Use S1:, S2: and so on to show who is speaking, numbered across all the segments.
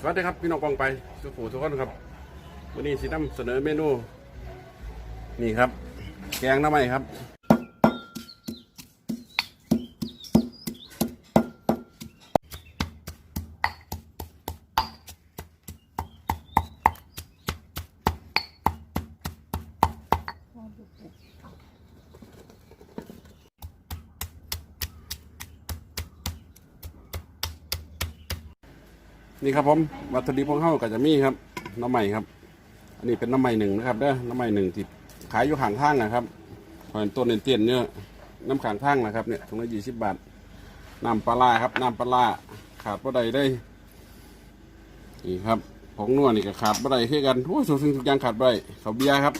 S1: สวัสดีครับพี่น้องกองไปสุขูทุกคนครับวันนี้สีนำเสนอเมนู นี่ครับ แกงน้ำไม้ครับ นี่ครับผมวัตถุดิบของเขาก็จะมีครับน้ำใหม่ครับ อันนี้เป็นน้ำใหม่หนึ่งนะครับเด้อน้ำใหม่หนึ่งที่ขายอยู่ข้างทางนะครับพอเป็นต้นเตี้ยนเนี่ยน้ำข้างทางนะครับเนี่ยถุงละยี่สิบบาทน้ำปลาครับน้ำปลาขาดบ่ได้ได้นี่ครับผงนวดนี่ก็ขาดบ่ได้คือกันโอ้ยทุกสิ่งทุกอย่างขาดบ่ได้เขาเบียร์ครับ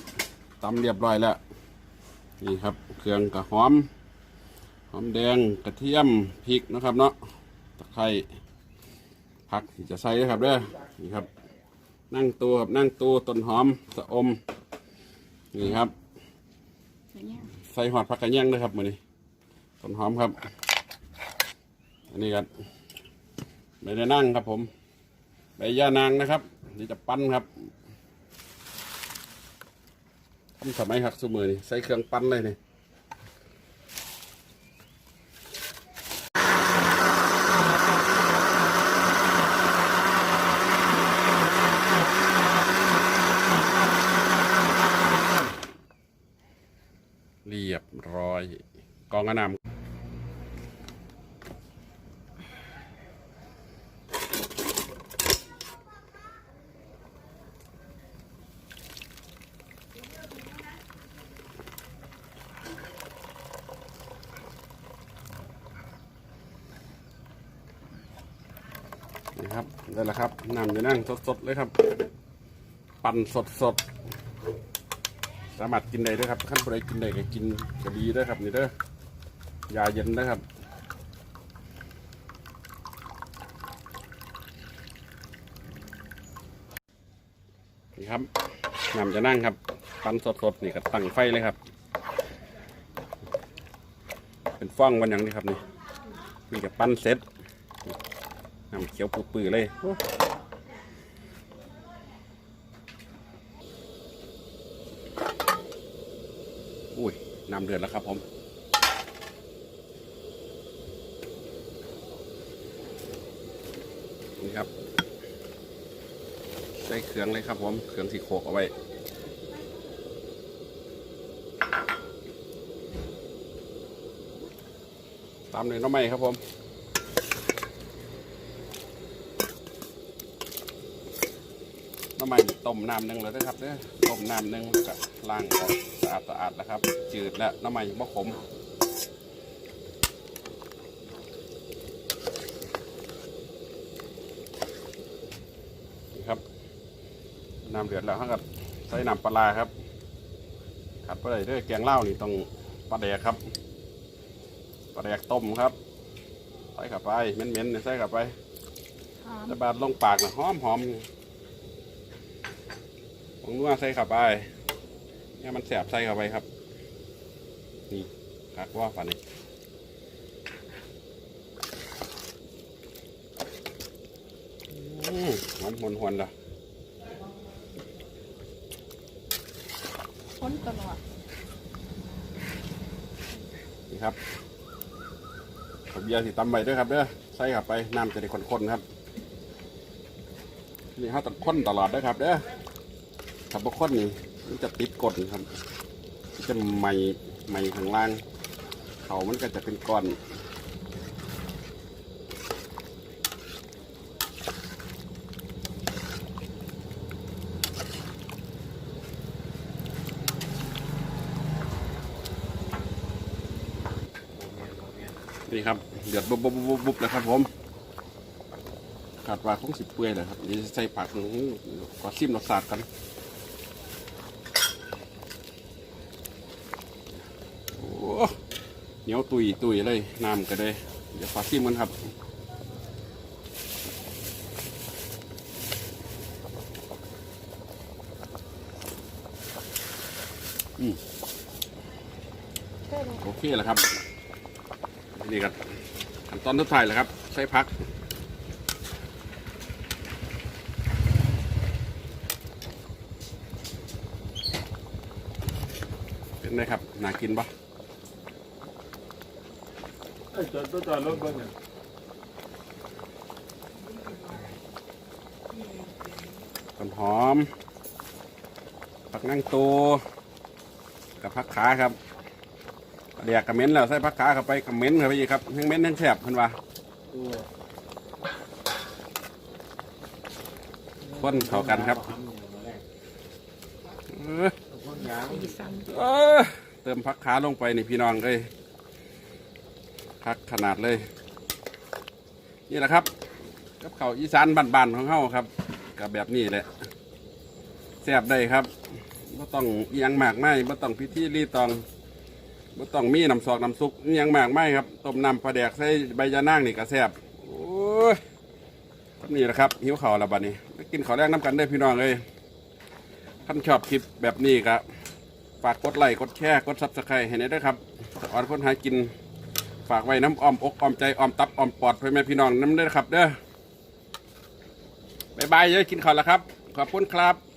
S1: ตำเรียบร้อยแล้วนี่ครับ เครื่องกระหอมหอมแดงกระเทียมพริกนะครับเนาะตะไคร้ ผักที่จะใส่นะครับเด้อนี่ครับ นั่งตัวครับนั่งตัวต้นหอมสะอมนี่ครับ ใส่หอดผักกระเนียงด้วยครับมือนี้ต้นหอมครับ อันนี้กันใบได้นั่งครับผมใบย่านางนะครับ นี่จะปั้นครับทำสมัยหักสมือนี่ใส่เครื่องปั้นเลยนี่ รียบร้อย กองกระนำนี่ครับ ได้แล้วครับนำจะนั่งสดๆเลยครับ ปั่นสดๆ สามารถกินได้ด้วยครับขั้นผู้ใดกินได้ก็กินก็ดีด้วยครับนี่เด้อยาเย็นนะครับนี่ครับน้ำจะนั่งครับปั้นสดๆนี่ก็ตั้งไฟเลยครับ เป็นฟ้องวันอย่างนี้ครับนี่นี่ก็ปั้นเสร็จน้ำเขียวปื้อเลยโอ้อุ้ย น้ำเดือดแล้วครับผมนี่ครับใส่เครื่องเลยครับผมเครื่องสีโขกเอาไว้ตามเลยน้ำไหมครับผม น้ำมันต้มน้ำหนึ่งเลยนะครับเนี่ยต้มน้ำหนึ่งก็ล้างออกสะอาดสะอาดแล้วครับ จืดแล้วน้ำมันบ่ขมนี่ครับน้ำเดือดแล้วครับใส่น้ำปลาร้าครับขัดไปเลยด้วยแกงเหล้านี่ต้องปลาแดกครับปลาแดกต้มครับใส่เข้าไปเม้นๆเนี่ยใส่เข้าไป
S2: หอม
S1: จะบาดลงปากนะหอมหอม ผมนัวใส่เข้าไปเนี่ยมันแสบใส่เข้าไปครับ นี่คักว่าฝันนี่อืมหอมหวนหวนๆละ
S2: พ้นตลอด
S1: นี่ครับขาวเบียร์สิตำใบด้วยครับเด้อใส่เข้าไปน้ำจะได้ข้นๆครับ นี่เขาต้องข้นตลอดด้วยครับเด้อ ถ้าบ่ข้นนี่มันจะติดกดครับมันจะไหม่ไหม่ข้างล่าง เขามันก็จะเป็นก้อนนี่ครับเดือดบุบบุบบุบบุบแล้วครับผมขาดว่าคงสิบเปื่อยเลยครับเดี๋ยวจะใส่ผักอื้อหือขอซิมรสชาติกัน เหนียวตุยตุยเลยน้ำก็เลยเดี๋ยวฝาซิมกันครับอืมโอเคแล้วครับ นี่กับขั้นตอนทุกท่ายแล้วครับ ใช้พักเป็นไงครับน่ากินปะ
S3: จอดตัวจอดรถเบิ้งเนี่ย
S1: ต้นหอม ผักนั่งตูกับผักขาครับเรียกกระเม็นแล้วใส่ผักขาเข้าไปกระเม็นเข้าไปอีกครับทั้งเม็นทั้งแสบเพิ่นว่า
S3: ตัว
S1: คนเข้ากันครับเออ
S3: คนยาง
S2: สีสัน
S1: เออเติมผักขาลงไปนี่พี่น้องเลย คักขนาดเลย นี่แหละครับ กับเขาอีสานบ้านๆของเฮาครับ กับแบบนี้แหละแซ่บได้ครับไม่ต้องเอียงมากไม่ไม่ต้องพิธีรีตองไม่ต้องมีน้ำซอกน้ำซุปเอียงมากไม่ครับต้มน้ำปลาแดกใส่ใบยะนางนี่ก็แซ่บโอ้ยครับนี่แหละครับหิวข่าวแล้วบัดนี้ไปกินข้าวแรกน้ำกันได้พี่น้องเลยท่านชอบคลิปแบบนี้ครับฝากกดไลค์กดแชร์กดซับสไครต์ให้หน่อยด้วยครับอ่อนคนหากิน ฝากไว้น้ำอ้อมอกอ้อมใจอ้อมตับอ้อมปอดพ่อแม่พี่น้องน้ำเด้อครับเด้อบายบายเยอะกินข้าวแล้วครับ ขอบคุณครับ